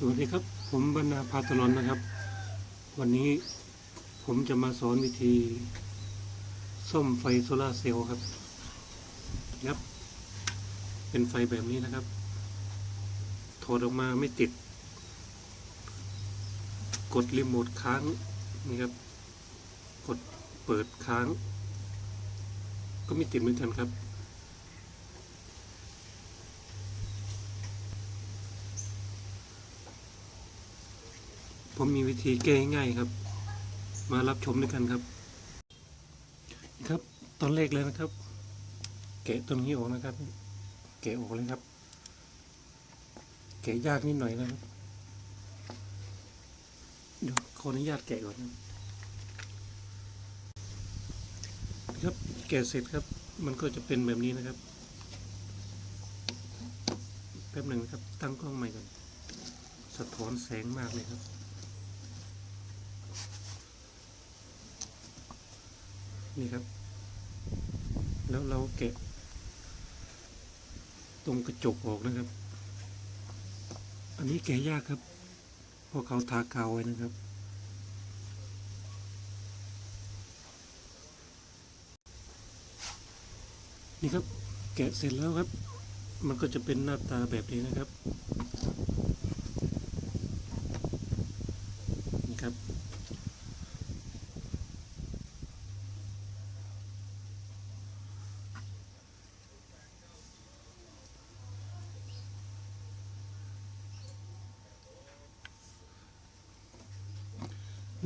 สวัสดีครับ ผมบรรณาพาตลอนนะครับ วันนี้ผมจะมาสอนวิธีซ่อมไฟโซลาเซลล์ครับครับ เป็นไฟแบบนี้นะครับ ถอดออกมาไม่ติด กดรีโมทค้างนี่ครับ กดเปิดค้าง ก็ไม่ติดเหมือนกันครับ ผมมีวิธีแก้ง่ายครับ มารับชมด้วยกันครับ ครับตอนแรกเลยนะครับ แกะตรงนี้ออกนะครับ แกะออกเลยครับ แกะยากนิดหน่อยนะครับเดี๋ยวขออนุญาตแกะก่อนนะครับแกะเสร็จครับ มันก็จะเป็นแบบนี้นะครับแป๊บหนึ่งนะครับตั้งกล้องใหม่ก่อนสะท้อนแสงมากเลยครับ นี่ครับ แล้วเราแกะ ตรงกระจกออกนะครับ อันนี้แกะยากครับ เพราะเขาทากาวไว้นะครับ นี่ครับแกะเสร็จแล้วครับ มันก็จะเป็นหน้าตาแบบนี้นะครับ นี่ครับ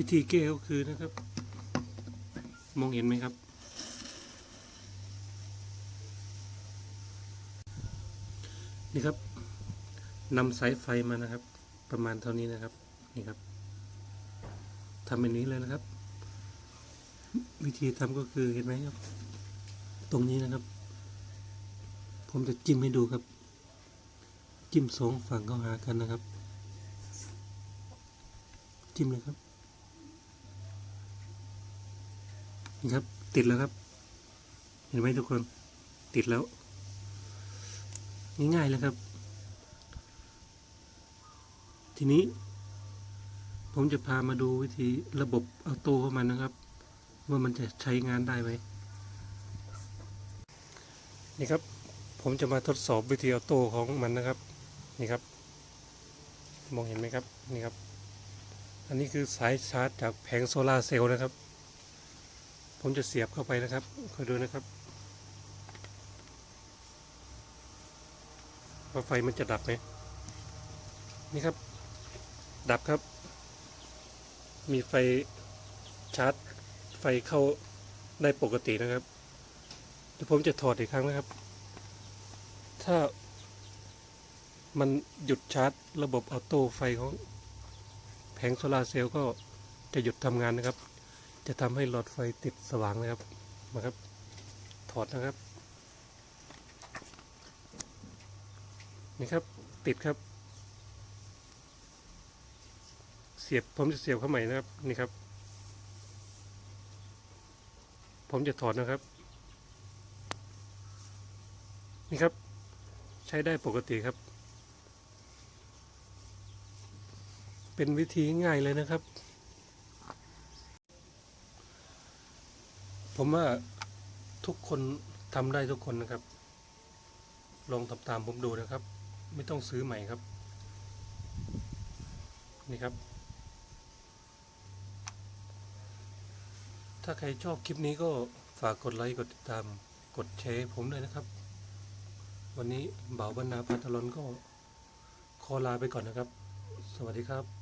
วิธีแก้ก็คือนะครับ มองเห็นไหมครับ นี่ครับนำสายไฟมานะครับ ประมาณเท่านี้นะครับนี่ครับทำแบบนี้เลยนะครับ วิธีทำก็คือเห็นไหมครับ ตรงนี้นะครับ ผมจะจิ้มให้ดูครับ จิ้มสองฝั่งเข้าหากันนะครับ จิ้มเลยครับ นี่ ครับ ติดแล้วครับ เห็นไหมทุกคน ติดแล้ว ง่ายๆเลยครับ ทีนี้ ผมจะพามาดูวิธีระบบเอาโต้ของมันนะครับ ว่ามันจะใช้งานได้ไหมนี่ครับ ผมจะมาทดสอบวิธีเอาโต้ของมันนะครับ นี่ครับ มองเห็นไหมครับ นี่ครับ อันนี้คือสายชาร์จจากแผงโซลาเซลล์นะครับ ผมจะเสียบเข้าไปนะครับคอยดูนะครับว่าไฟมันจะดับไหมนี่ครับ ดับครับ มีไฟชาร์จ ไฟเข้าได้ปกตินะครับเดี๋ยวผมจะถอดอีกครั้งนะครับ ถ้ามันหยุดชาร์จ ระบบออโต้ไฟของแผงโซลาเซลล์ก็จะหยุดทำงานนะครับ จะทำให้หลอดไฟติดสว่างนะครับมาครับ ถอดนะครับ นี่ครับติดครับ เสียบผมจะเสียบเข้าใหม่นะครับนี่ครับ ผมจะถอดนะครับ นี่ครับ ใช้ได้ปกติครับ เป็นวิธีง่ายเลยนะครับ ผมว่าทุกคนทำได้ทุกคนนะครับ ลองทำตามผมดูนะครับ ไม่ต้องซื้อใหม่ครับ นี่ครับ ถ้าใครชอบคลิปนี้ก็ฝากกดไลค์กดติดตามกดแชร์ผมด้วยนะครับ วันนี้บ่าวบรรณาพัทลนก็ขอลาไปก่อนนะครับ สวัสดีครับ